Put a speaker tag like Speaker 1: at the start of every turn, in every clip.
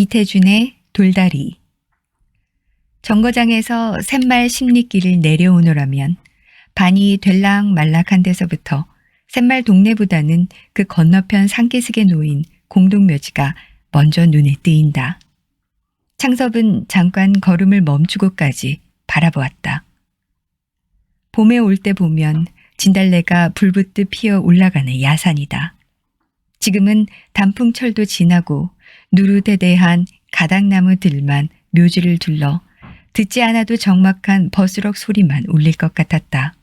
Speaker 1: 이태준의 돌다리 정거장에서 샘말 십리길을 내려오노라면 반이 될락말락한 데서부터 샘말 동네보다는 그 건너편 산기슭에 놓인 공동묘지가 먼저 눈에 띄인다. 창섭은 잠깐 걸음을 멈추고까지 바라보았다. 봄에 올 때 보면 진달래가 불붙듯 피어 올라가는 야산이다. 지금은 단풍철도 지나고 누르대대한 가닥나무들만 묘지를 둘러 듣지 않아도 적막한 버스럭 소리만 울릴 것 같았다.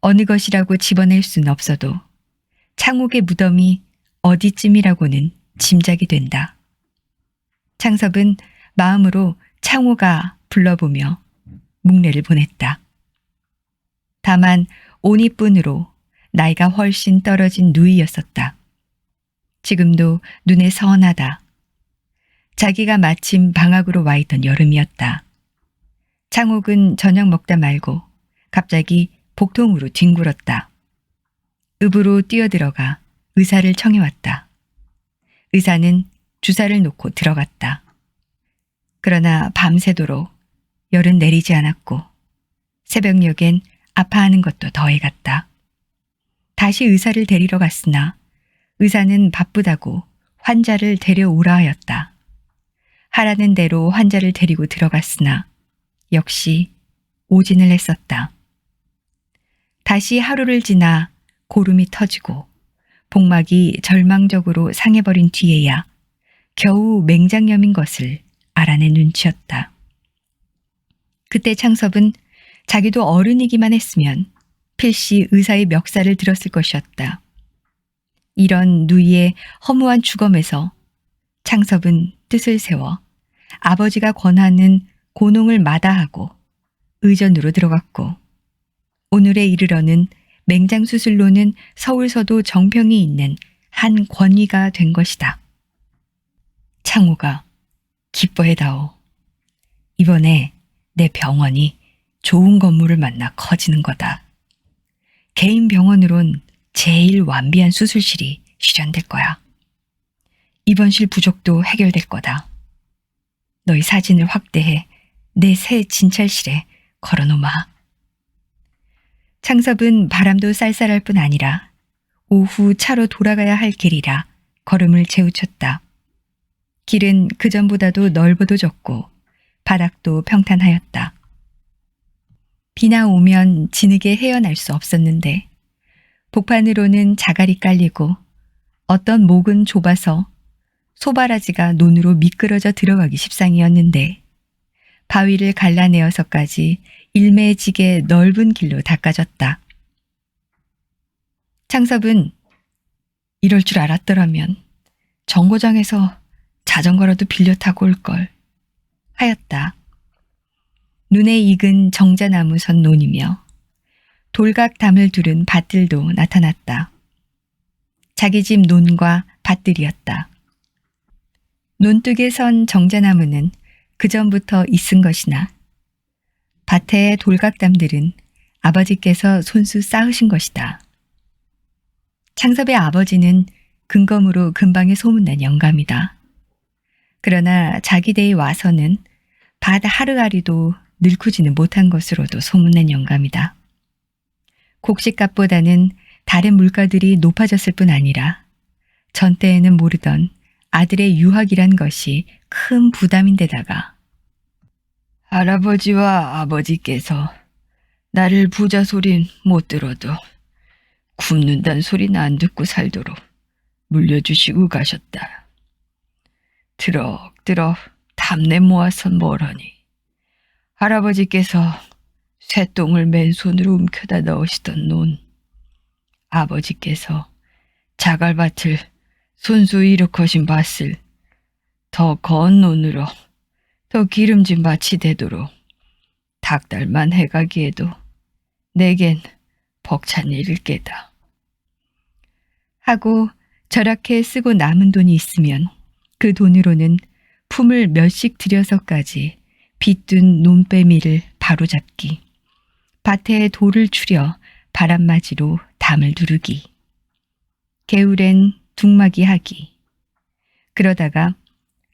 Speaker 1: 어느 것이라고 집어낼 순 없어도 창옥의 무덤이 어디쯤이라고는 짐작이 된다. 창섭은 마음으로 창호가 불러보며 묵례를 보냈다. 다만 온이뿐으로 나이가 훨씬 떨어진 누이였었다. 지금도 눈에 선하다. 자기가 마침 방학으로 와 있던 여름이었다. 창옥은 저녁 먹다 말고 갑자기 복통으로 뒹굴었다. 읍으로 뛰어들어가 의사를 청해왔다. 의사는 주사를 놓고 들어갔다. 그러나 밤새도록 열은 내리지 않았고 새벽녘엔 아파하는 것도 더해갔다. 다시 의사를 데리러 갔으나 의사는 바쁘다고 환자를 데려오라 하였다. 하라는 대로 환자를 데리고 들어갔으나 역시 오진을 했었다. 다시 하루를 지나 고름이 터지고 복막이 절망적으로 상해버린 뒤에야 겨우 맹장염인 것을 알아낸 눈치였다. 그때 창섭은 자기도 어른이기만 했으면 필시 의사의 멱살을 들었을 것이었다. 이런 누이의 허무한 주검에서 창섭은 뜻을 세워 아버지가 권하는 고농을 마다하고 의전으로 들어갔고 오늘에 이르러는 맹장수술로는 서울서도 정평이 있는 한 권위가 된 것이다. 창호가 기뻐해다오. 이번에 내 병원이 좋은 건물을 만나 커지는 거다. 개인 병원으론 제일 완비한 수술실이 실현될 거야. 입원실 부족도 해결될 거다. 너희 사진을 확대해 내 새 진찰실에 걸어놓아. 창섭은 바람도 쌀쌀할 뿐 아니라 오후 차로 돌아가야 할 길이라 걸음을 재우쳤다. 길은 그전보다도 넓어도 좁고 바닥도 평탄하였다. 비나 오면 진흙에 헤어날 수 없었는데 복판으로는 자갈이 깔리고 어떤 목은 좁아서 소바라지가 논으로 미끄러져 들어가기 십상이었는데 바위를 갈라내어서까지 일매지게 넓은 길로 닦아졌다. 창섭은 이럴 줄 알았더라면 정거장에서 자전거라도 빌려 타고 올 걸 하였다. 눈에 익은 정자나무 선 논이며 돌각담을 두른 밭들도 나타났다. 자기 집 논과 밭들이었다. 논둑에 선 정자나무는 그전부터 있은 것이나 밭의 돌각담들은 아버지께서 손수 쌓으신 것이다. 창섭의 아버지는 근검으로 근방에 소문난 영감이다. 그러나 자기 대에 와서는 밭 하루아리도 늙고지는 못한 것으로도 소문난 영감이다. 곡식값보다는 다른 물가들이 높아졌을 뿐 아니라 전 때에는 모르던 아들의 유학이란 것이 큰 부담인데다가 할아버지와 아버지께서 나를 부자 소린 못 들어도 굶는단 소리는 안 듣고 살도록 물려주시고 가셨다. 드럭드럭 담내 모아서 뭐라니. 할아버지께서 쇠똥을 맨손으로 움켜다 넣으시던 논. 아버지께서 자갈밭을 손수 일으커신 밭을 더 거은 논으로 더 기름진 밭이 되도록 닭달만 해가기에도 내겐 벅찬 일일 게다. 하고 저렇게 쓰고 남은 돈이 있으면 그 돈으로는 품을 몇씩 들여서까지 빗둔 논빼미를 바로잡기, 밭에 돌을 추려 바람맞이로 담을 두르기, 개울엔 둥마기 하기, 그러다가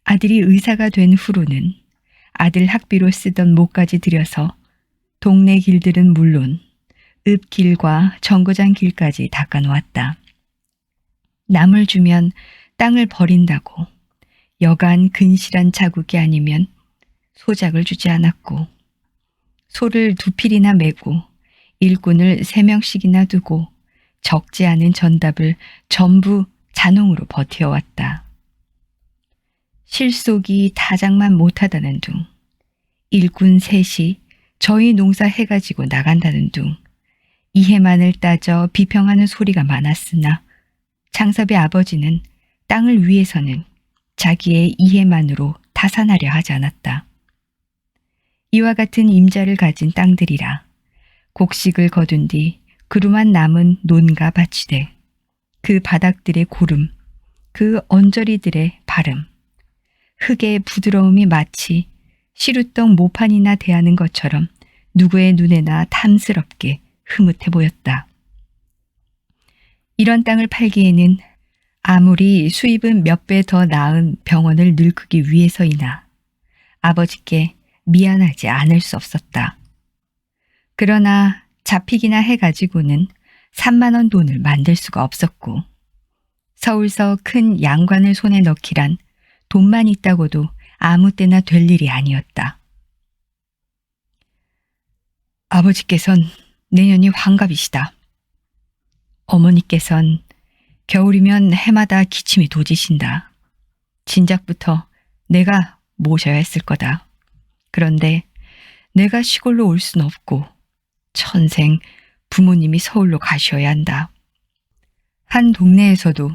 Speaker 1: 아들이 의사가 된 후로는 아들 학비로 쓰던 목까지 들여서 동네 길들은 물론 읍길과 정거장 길까지 닦아놓았다. 남을 주면 땅을 버린다고 여간 근실한 자국이 아니면 소작을 주지 않았고 소를 두 필이나 메고 일꾼을 세 명씩이나 두고 적지 않은 전답을 전부 잔홍으로 버텨왔다. 실속이 타작만 못하다는 둥, 일꾼 셋이 저희 농사 해가지고 나간다는 둥, 이해만을 따져 비평하는 소리가 많았으나 창섭의 아버지는 땅을 위해서는 자기의 이해만으로 타산하려 하지 않았다. 이와 같은 임자를 가진 땅들이라 곡식을 거둔 뒤 그루만 남은 논과 밭이 돼그 바닥들의 고름, 그 언저리들의 발음, 흙의 부드러움이 마치 시루떡 모판이나 대하는 것처럼 누구의 눈에나 탐스럽게 흐뭇해 보였다. 이런 땅을 팔기에는 아무리 수입은 몇 배 더 나은 병원을 늙기 위해서이나 아버지께 미안하지 않을 수 없었다. 그러나 잡히기나 해가지고는 3만 원 돈을 만들 수가 없었고 서울서 큰 양관을 손에 넣기란 돈만 있다고도 아무 때나 될 일이 아니었다. 아버지께선 내년이 환갑이시다. 어머니께선 겨울이면 해마다 기침이 도지신다. 진작부터 내가 모셔야 했을 거다. 그런데 내가 시골로 올 순 없고 천생 부모님이 서울로 가셔야 한다. 한 동네에서도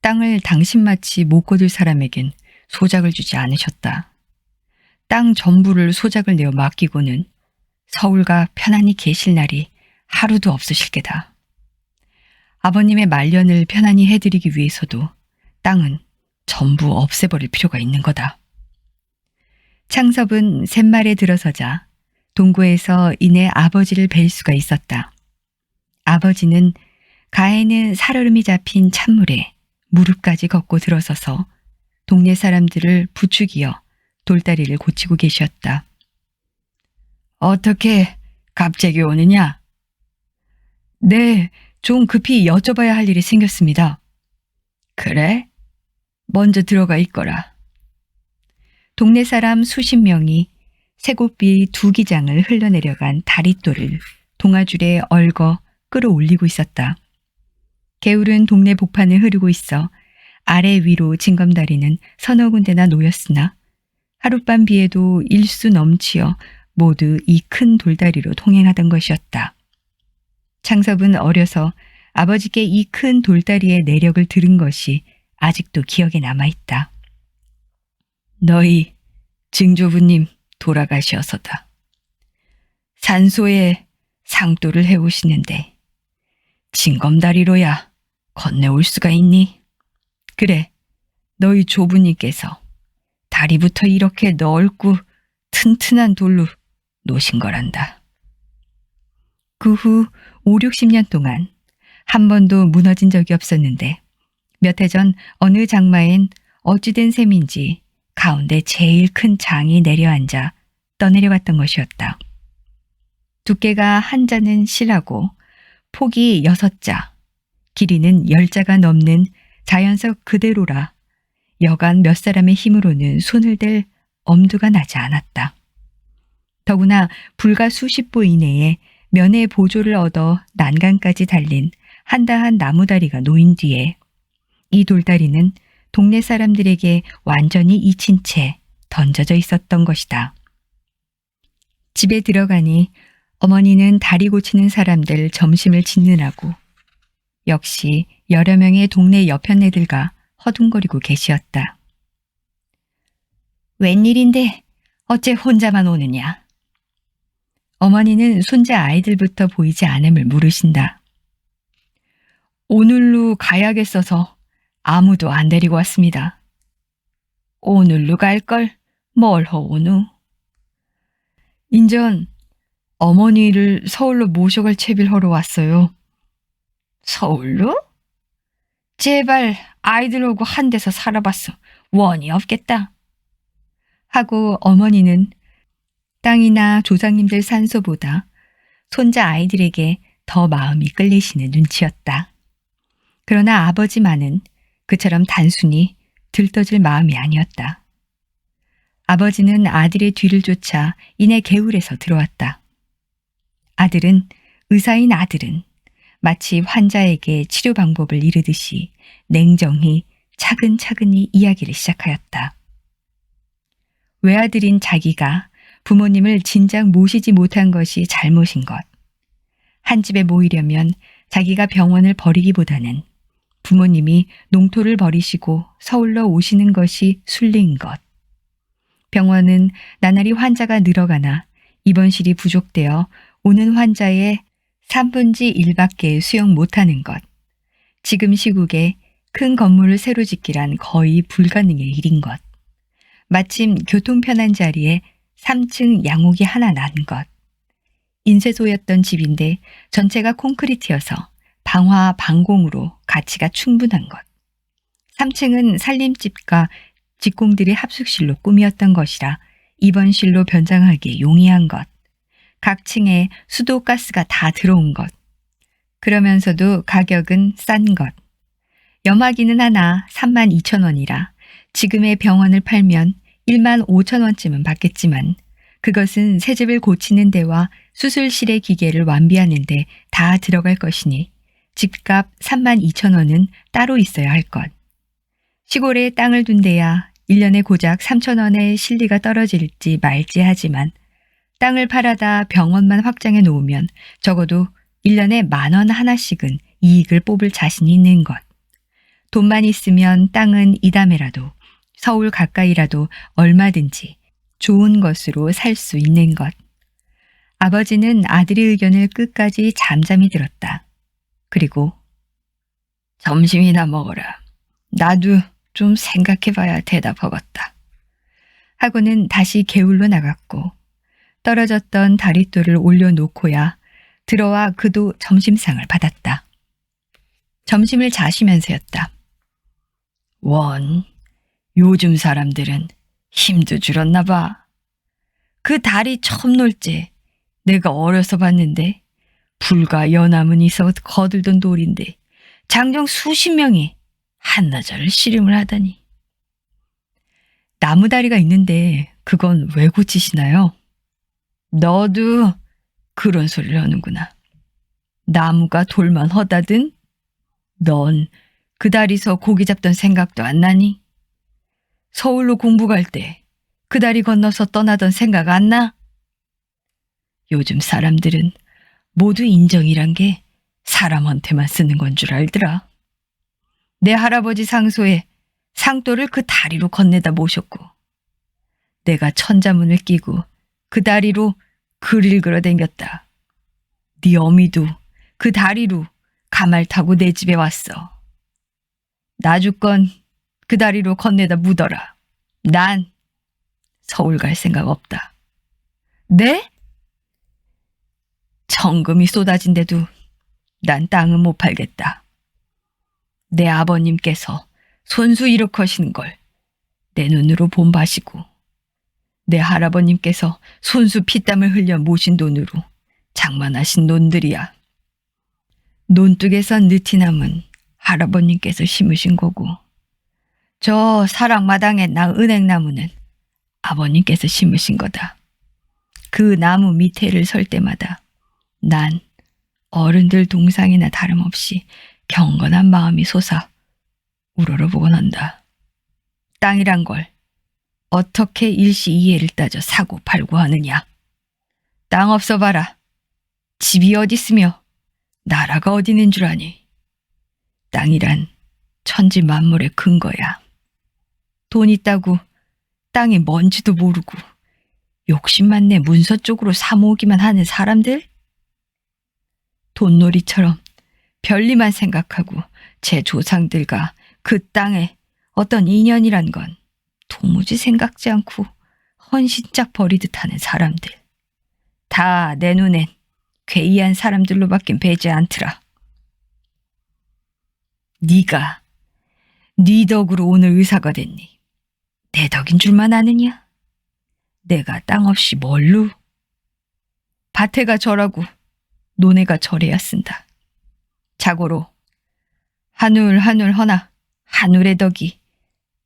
Speaker 1: 땅을 당신마치 못 거둘 사람에겐 소작을 주지 않으셨다. 땅 전부를 소작을 내어 맡기고는 서울가 편안히 계실 날이 하루도 없으실 게다. 아버님의 말년을 편안히 해드리기 위해서도 땅은 전부 없애버릴 필요가 있는 거다. 창섭은 샘말에 들어서자 동구에서 이내 아버지를 뵐 수가 있었다. 아버지는 가에는 살얼음이 잡힌 찬물에 무릎까지 걷고 들어서서 동네 사람들을 부추기어 돌다리를 고치고 계셨다. 어떻게 갑자기 오느냐? 네, 좀 급히 여쭤봐야 할 일이 생겼습니다. 그래? 먼저 들어가 있거라. 동네 사람 수십 명이 새곡비 두 기장을 흘러내려간 다리돌을 동아줄에 얽어 끌어올리고 있었다. 개울은 동네 복판을 흐르고 있어 아래 위로 징검다리는 서너 군데나 놓였으나 하룻밤 비에도 일수 넘치어 모두 이 큰 돌다리로 통행하던 것이었다. 창섭은 어려서 아버지께 이 큰 돌다리의 내력을 들은 것이 아직도 기억에 남아있다. 너희 증조부님 돌아가셔서다. 산소에 상도를 해오시는데 징검다리로야 건네올 수가 있니? 그래, 너희 조부님께서 다리부터 이렇게 넓고 튼튼한 돌로 놓으신 거란다. 그 후 5, 60년 동안 한 번도 무너진 적이 없었는데 몇 해 전 어느 장마엔 어찌된 셈인지 가운데 제일 큰 장이 내려앉아 떠내려갔던 것이었다. 두께가 한 자는 실하고 폭이 여섯 자, 길이는 열 자가 넘는 자연석 그대로라 여간 몇 사람의 힘으로는 손을 댈 엄두가 나지 않았다. 더구나 불과 수십 보 이내에 면의 보조를 얻어 난간까지 달린 한다한 나무다리가 놓인 뒤에 이 돌다리는 동네 사람들에게 완전히 잊힌 채 던져져 있었던 것이다. 집에 들어가니 어머니는 다리 고치는 사람들 점심을 짓느라고 역시 여러 명의 동네 여편네들과 허둥거리고 계시었다. 웬일인데 어째 혼자만 오느냐? 어머니는 손자 아이들부터 보이지 않음을 물으신다. 오늘로 가야겠어서 아무도 안 데리고 왔습니다. 오늘로 갈걸 뭘 허오누? 인전 어머니를 서울로 모셔갈 채비를 하러 왔어요. 서울로? 제발 아이들하고 한 데서 살아봤어. 원이 없겠다. 하고 어머니는 땅이나 조상님들 산소보다 손자 아이들에게 더 마음이 끌리시는 눈치였다. 그러나 아버지만은 그처럼 단순히 들떠질 마음이 아니었다. 아버지는 아들의 뒤를 쫓아 이내 개울에서 들어왔다. 아들은 의사인 아들은 마치 환자에게 치료 방법을 이르듯이 냉정히 차근차근히 이야기를 시작하였다. 외아들인 자기가 부모님을 진작 모시지 못한 것이 잘못인 것. 한 집에 모이려면 자기가 병원을 버리기보다는 부모님이 농토를 버리시고 서울로 오시는 것이 순리인 것. 병원은 나날이 환자가 늘어가나 입원실이 부족되어 오는 환자의 3분지 1밖에 수용 못하는 것. 지금 시국에 큰 건물을 새로 짓기란 거의 불가능의 일인 것. 마침 교통 편한 자리에 3층 양옥이 하나 난 것. 인쇄소였던 집인데 전체가 콘크리트여서 방화 방공으로 가치가 충분한 것. 3층은 살림집과 직공들의 합숙실로 꾸미었던 것이라 입원실로 변장하기에 용이한 것. 각 층에 수도 가스가 다 들어온 것. 그러면서도 가격은 싼 것. 염화기는 하나 3만 2천 원이라 지금의 병원을 팔면 1만 5천 원쯤은 받겠지만 그것은 새집을 고치는 데와 수술실의 기계를 완비하는 데 다 들어갈 것이니 집값 3만 2천 원은 따로 있어야 할 것. 시골에 땅을 둔 데야 1년에 고작 3천 원의 실리가 떨어질지 말지 하지만 땅을 팔아다 병원만 확장해 놓으면 적어도 1년에 만 원 하나씩은 이익을 뽑을 자신이 있는 것. 돈만 있으면 땅은 이담에라도 서울 가까이라도 얼마든지 좋은 것으로 살 수 있는 것. 아버지는 아들의 의견을 끝까지 잠잠히 들었다. 그리고 점심이나 먹어라. 나도 좀 생각해봐야 대답하겠다. 하고는 다시 개울로 나갔고 떨어졌던 다리돌을 올려놓고야 들어와 그도 점심상을 받았다. 점심을 자시면서였다. 원, 요즘 사람들은 힘도 줄었나 봐. 그 다리 처음 놀지 내가 어려서 봤는데 불과 연암은 있어 거들던 돌인데 장정 수십 명이 한나절을 씨름을 하다니. 나무다리가 있는데 그건 왜 고치시나요? 너도 그런 소리를 하는구나. 나무가 돌만 허다든 넌 그 다리서 고기 잡던 생각도 안 나니? 서울로 공부 갈 때 그 다리 건너서 떠나던 생각 안 나? 요즘 사람들은 모두 인정이란 게 사람한테만 쓰는 건 줄 알더라. 내 할아버지 상소에 상도를 그 다리로 건네다 모셨고 내가 천자문을 끼고 그 다리로 글을 그려댕겼다. 네 어미도 그 다리로 가말 타고 내 집에 왔어. 나주건 그 다리로 건네다 묻어라. 난 서울 갈 생각 없다. 네? 청금이 쏟아진데도 난 땅은 못 팔겠다. 내 아버님께서 손수 일으커시는 걸 내 눈으로 본바시고 내 할아버님께서 손수 피땀을 흘려 모신 돈으로 장만하신 논들이야. 논둑에선 느티나무는 할아버님께서 심으신 거고 저 사랑마당에 나 은행나무는 아버님께서 심으신 거다. 그 나무 밑에를 설 때마다 난 어른들 동상이나 다름없이 경건한 마음이 솟아 우러러보곤 한다. 땅이란 걸 어떻게 일시이해를 따져 사고 팔고 하느냐. 땅 없어 봐라. 집이 어디 있으며 나라가 어디 있는 줄 아니. 땅이란 천지 만물의 근거야. 돈 있다고 땅이 뭔지도 모르고 욕심만 내 문서 쪽으로 사모으기만 하는 사람들? 돈놀이처럼 별리만 생각하고 제 조상들과 그 땅에 어떤 인연이란 건 도무지 생각지 않고 헌신짝 버리듯 하는 사람들. 다 내 눈엔 괴이한 사람들로밖엔 배지 않더라. 네가 네 덕으로 오늘 의사가 됐니? 내 덕인 줄만 아느냐? 내가 땅 없이 뭘로? 밭에가 저라고 논에가 저래야 쓴다. 자고로 하늘 하늘 허나 하늘의 덕이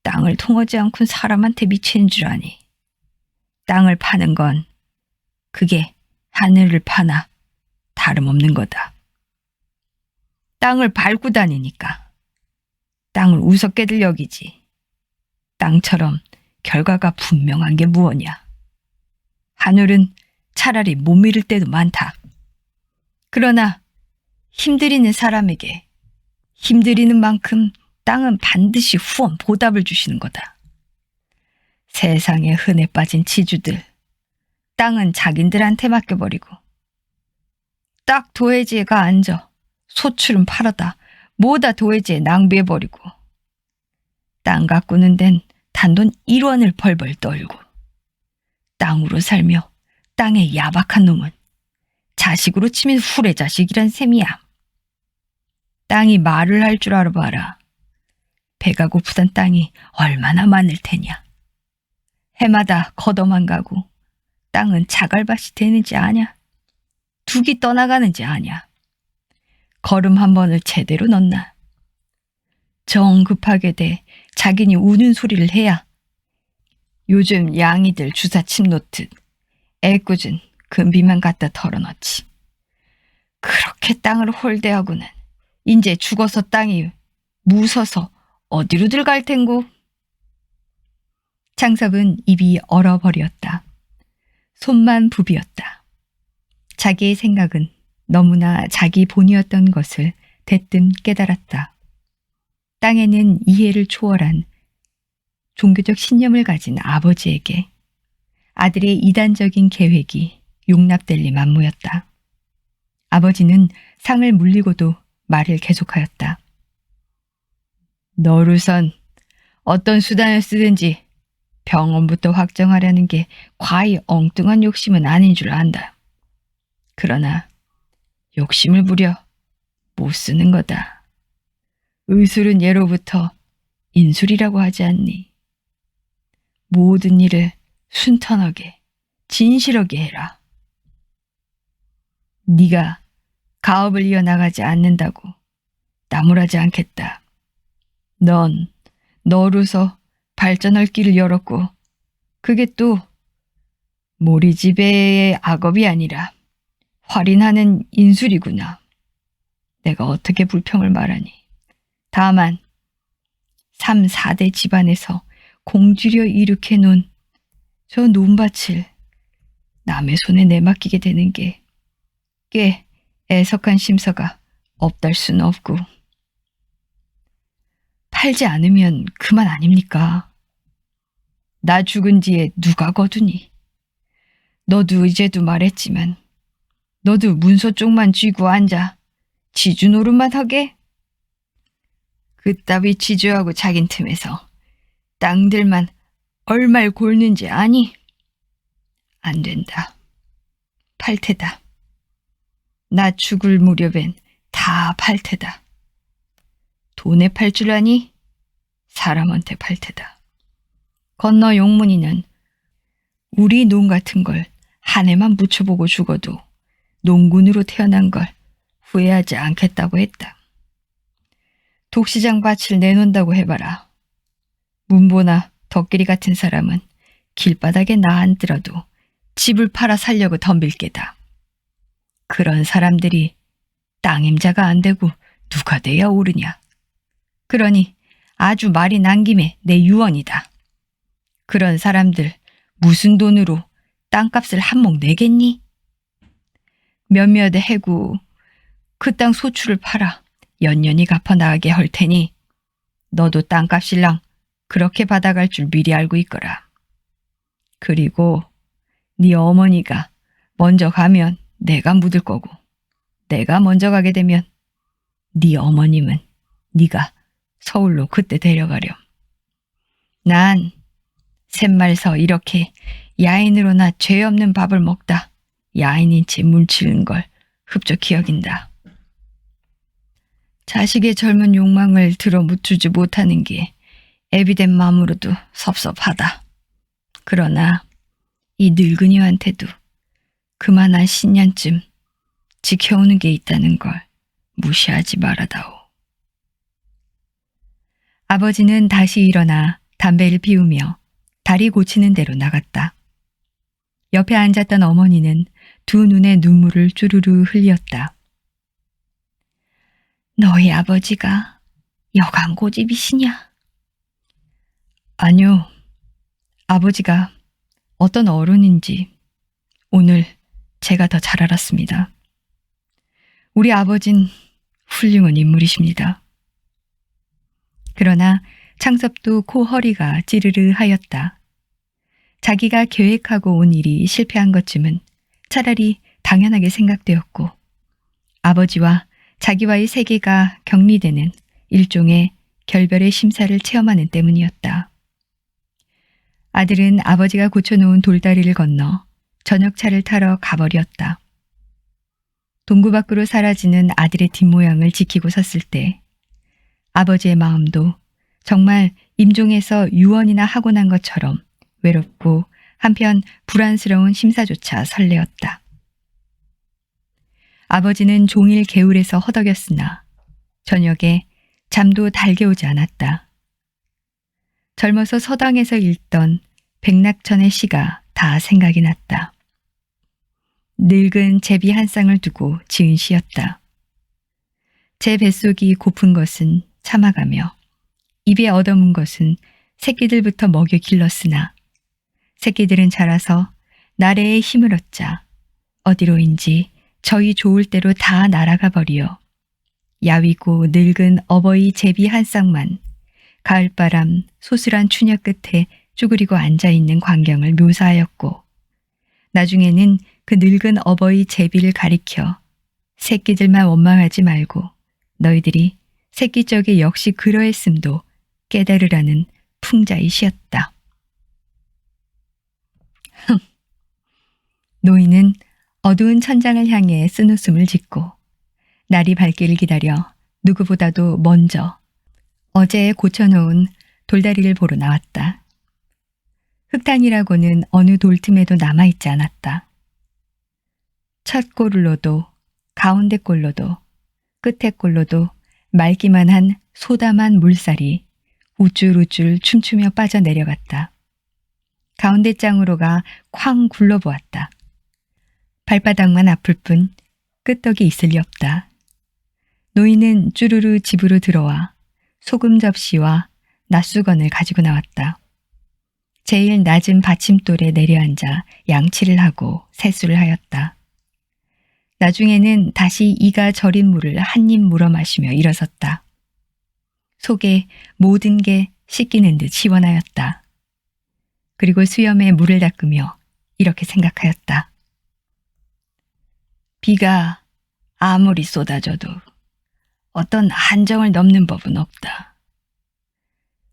Speaker 1: 땅을 통하지 않군 사람한테 미치는 줄 아니. 땅을 파는 건 그게 하늘을 파나 다름없는 거다. 땅을 밟고 다니니까 땅을 우습게들 여기지. 땅처럼 결과가 분명한 게 무엇이냐. 하늘은 차라리 못 밀을 때도 많다. 그러나 힘들이는 사람에게 힘들이는 만큼 땅은 반드시 후원 보답을 주시는 거다. 세상에 흔해 빠진 지주들, 땅은 자긴들한테 맡겨버리고 딱 도해지에가 앉아 소출은 팔아다 뭐다 도해지에 낭비해버리고 땅 가꾸는 데는 단돈 1원을 벌벌 떨고 땅으로 살며 땅에 야박한 놈은 자식으로 치면 후레 자식이란 셈이야. 땅이 말을 할 줄 알아봐라. 배가 고프단 땅이 얼마나 많을 테냐. 해마다 걷어만 가고 땅은 자갈밭이 되는지 아냐. 둑이 떠나가는지 아냐. 걸음 한 번을 제대로 넣나. 정 급하게 돼 자기니 우는 소리를 해야 요즘 양이들 주사침 놓듯 애꿎은 금비만 갖다 털어넣지. 그렇게 땅을 홀대하고는 이제 죽어서 땅이 무서서 어디로들 갈 텐고. 장섭은 입이 얼어버렸다. 손만 부비었다. 자기의 생각은 너무나 자기 본이었던 것을 대뜸 깨달았다. 땅에는 이해를 초월한 종교적 신념을 가진 아버지에게 아들의 이단적인 계획이 용납될 리 만무였다. 아버지는 상을 물리고도 말을 계속하였다. 너루선 어떤 수단을 쓰든지 병원부터 확정하려는 게 과히 엉뚱한 욕심은 아닌 줄 안다. 그러나 욕심을 부려 못 쓰는 거다. 의술은 예로부터 인술이라고 하지 않니? 모든 일을 순탄하게, 진실하게 해라. 네가 가업을 이어나가지 않는다고 나무라지 않겠다. 넌 너로서 발전할 길을 열었고 그게 또 모리집의 악업이 아니라 활인하는 인술이구나. 내가 어떻게 불평을 말하니. 다만 3, 4대 집안에서 공주려 일으켜 놓은 저 논밭을 남의 손에 내맡기게 되는 게 꽤 애석한 심서가 없달 수는 없고 팔지 않으면 그만 아닙니까? 나 죽은 뒤에 누가 거두니? 너도 이제도 말했지만 너도 문서 쪽만 쥐고 앉아 지주 노릇만 하게? 그따위 지주하고 자긴 틈에서 땅들만 얼말 골는지 아니? 안 된다. 팔테다. 나 죽을 무렵엔 다 팔 테다. 돈에 팔 줄 아니? 사람한테 팔 테다. 건너 용문이는 우리 논 같은 걸 한 해만 묻혀보고 죽어도 농군으로 태어난 걸 후회하지 않겠다고 했다. 독시장 밭을 내놓는다고 해봐라. 문보나 덕길이 같은 사람은 길바닥에 나앉들어도 집을 팔아 살려고 덤빌 게다. 그런 사람들이 땅임자가 안 되고 누가 돼야 오르냐. 그러니 아주 말이 난 김에 내 유언이다. 그런 사람들 무슨 돈으로 땅값을 한몫 내겠니? 몇몇 해구 그 땅 소출을 팔아 연년이 갚아 나가게 할 테니 너도 땅값일랑 그렇게 받아갈 줄 미리 알고 있거라. 그리고 네 어머니가 먼저 가면 내가 묻을 거고 내가 먼저 가게 되면 네 어머님은 네가 서울로 그때 데려가렴. 난 샘말서 이렇게 야인으로나 죄 없는 밥을 먹다 야인인 채 물치는 걸 흡족히 여긴다. 자식의 젊은 욕망을 들어 묻주지 못하는 게 애비된 마음으로도 섭섭하다. 그러나 이 늙은이한테도 그만한 신년쯤 지켜오는 게 있다는 걸 무시하지 말아다오. 아버지는 다시 일어나 담배를 피우며 다리 고치는 대로 나갔다. 옆에 앉았던 어머니는 두 눈에 눈물을 쭈루루 흘렸다. 너희 아버지가 여간 고집이시냐? 아니요. 아버지가 어떤 어른인지 오늘 제가 더 잘 알았습니다. 우리 아버진 훌륭한 인물이십니다. 그러나 창섭도 코 허리가 찌르르 하였다. 자기가 계획하고 온 일이 실패한 것쯤은 차라리 당연하게 생각되었고 아버지와 자기와의 세계가 격리되는 일종의 결별의 심사를 체험하는 때문이었다. 아들은 아버지가 고쳐놓은 돌다리를 건너 저녁차를 타러 가버렸다. 동구 밖으로 사라지는 아들의 뒷모양을 지키고 섰을 때 아버지의 마음도 정말 임종에서 유언이나 하고 난 것처럼 외롭고 한편 불안스러운 심사조차 설레었다. 아버지는 종일 개울에서 허덕였으나 저녁에 잠도 달게 오지 않았다. 젊어서 서당에서 읽던 백낙천의 시가 다 생각이 났다. 늙은 제비 한 쌍을 두고 지은 시였다. 제 뱃속이 고픈 것은 참아가며 입에 얻어문 것은 새끼들부터 먹여 길렀으나 새끼들은 자라서 나래에 힘을 얻자 어디로인지 저희 좋을 대로 다 날아가 버리어 야위고 늙은 어버이 제비 한 쌍만 가을바람 소슬한 추녀 끝에 쭈그리고 앉아있는 광경을 묘사하였고 나중에는 그 늙은 어버이 제비를 가리켜 새끼들만 원망하지 말고 너희들이 새끼 적에 역시 그러했음도 깨달으라는 풍자의 시였다. 흥. 노인은 어두운 천장을 향해 쓴웃음을 짓고 날이 밝기를 기다려 누구보다도 먼저 어제 고쳐놓은 돌다리를 보러 나왔다. 흑탄이라고는 어느 돌틈에도 남아있지 않았다. 첫 골로도 가운데 골로도 끝에 골로도 맑기만 한 소담한 물살이 우쭐우쭐 춤추며 빠져내려갔다. 가운데 짱으로가 쾅 굴러보았다. 발바닥만 아플 뿐 끄떡이 있을 리 없다. 노인은 쭈루루 집으로 들어와 소금 접시와 낫수건을 가지고 나왔다. 제일 낮은 받침돌에 내려앉아 양치를 하고 세수를 하였다. 나중에는 다시 이가 절인 물을 한 입 물어 마시며 일어섰다. 속에 모든 게 씻기는 듯 시원하였다. 그리고 수염에 물을 닦으며 이렇게 생각하였다. 비가 아무리 쏟아져도 어떤 한정을 넘는 법은 없다.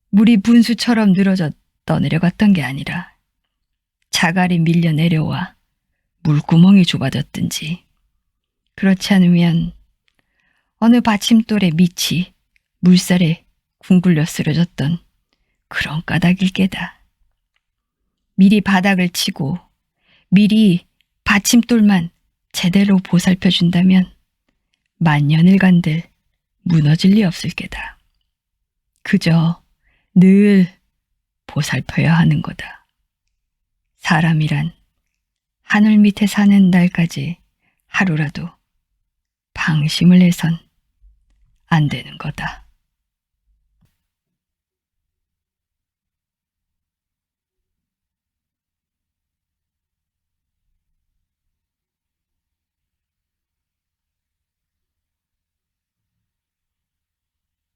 Speaker 1: 물이 분수처럼 늘어져 떠내려갔던 게 아니라 자갈이 밀려 내려와 물구멍이 좁아졌든지 그렇지 않으면 어느 받침돌의 밑이 물살에 궁굴려 쓰러졌던 그런 까닭일 게다. 미리 바닥을 치고 미리 받침돌만 제대로 보살펴 준다면 만년을 간들 무너질 리 없을 게다. 그저 늘 보살펴야 하는 거다. 사람이란 하늘 밑에 사는 날까지 하루라도 방심을 해선 안 되는 거다.